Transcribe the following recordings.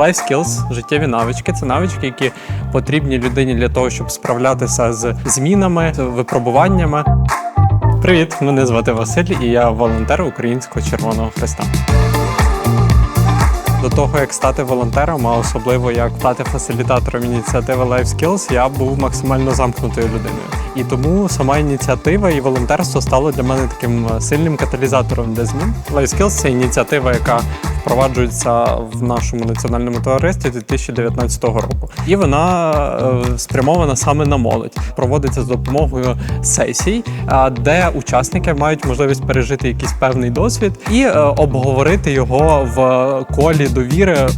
Life skills, життєві навички це навички, які потрібні людині для того, щоб справлятися з змінами, випробуваннями. Привіт, мене звати Василь, і я волонтер Українського Червоного Христа. До того, як стати волонтером, а особливо як стати фасилітатором ініціативи Life Skills, я був максимально замкнутою людиною. І тому сама ініціатива і волонтерство стало для мене таким сильним каталізатором для змін. Life Skills – це ініціатива, яка впроваджується в нашому національному товаристві 2019 року. І вона е, спрямована саме на молодь. Проводиться з допомогою сесій, де учасники мають можливість пережити якийсь певний досвід і е, обговорити його в колі довіри.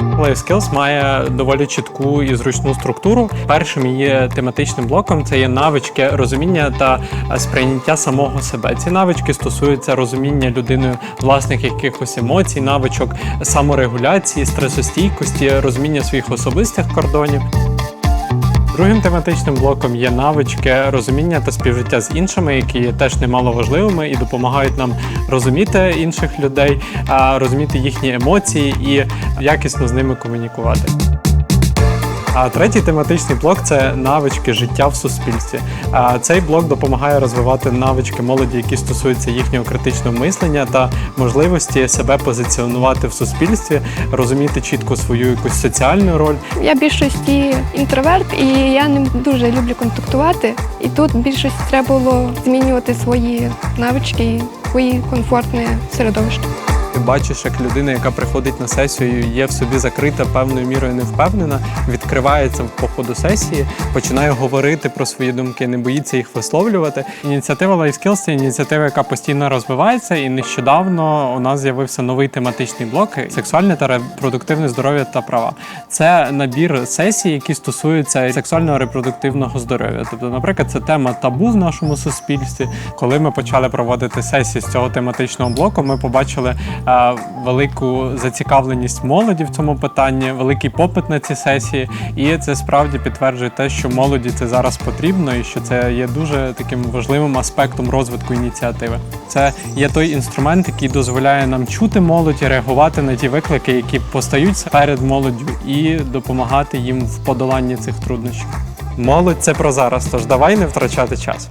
Life Skills має доволі чітку і зручну структуру. Першим її тематичним блоком це є навички розуміння та сприйняття самого себе. Ці навички стосуються розуміння людиною власних якихось емоцій, навичок саморегуляції, стресостійкості, розуміння своїх особистих кордонів. Другим тематичним блоком є навички розуміння та співжиття з іншими, які є теж немало важливими і допомагають нам розуміти інших людей, розуміти їхні емоції і якісно з ними комунікувати. А третій тематичний блок це навички життя в суспільстві. А цей блок допомагає розвивати навички молоді, які стосуються їхнього критичного мислення та можливості себе позиціонувати в суспільстві, розуміти чітко свою якусь соціальну роль Я більшості інтроверт, і я не дуже люблю контактувати. І тут більшості треба було змінювати свої навички і своє комфортне середовище. Ти бачиш, як людина, яка приходить на сесію, є в собі закрита певною мірою не впевнена, відкривається по ходу сесії, починає говорити про свої думки, не боїться їх висловлювати. Ініціатива Life Skills – це ініціатива, яка постійно розвивається, і нещодавно у нас з'явився новий тематичний блок сексуальне та репродуктивне здоров'я та права. Це набір сесій, які стосуються сексуального репродуктивного здоров'я. Тобто, наприклад, це тема табу в нашому суспільстві. Коли ми почали проводити сесії з цього тематичного блоку, ми побачили велику зацікавленість молоді в цьому питанні, великий попит на ці сесії, і це справді підтверджує те, що молоді це зараз потрібно, і що це є дуже таким важливим аспектом розвитку ініціативи. Це є той інструмент, який дозволяє нам чути молодь і реагувати на ті виклики, які постають перед молоддю, і допомагати їм в подоланні цих труднощів. Молодь це про зараз, тож давай не втрачати час.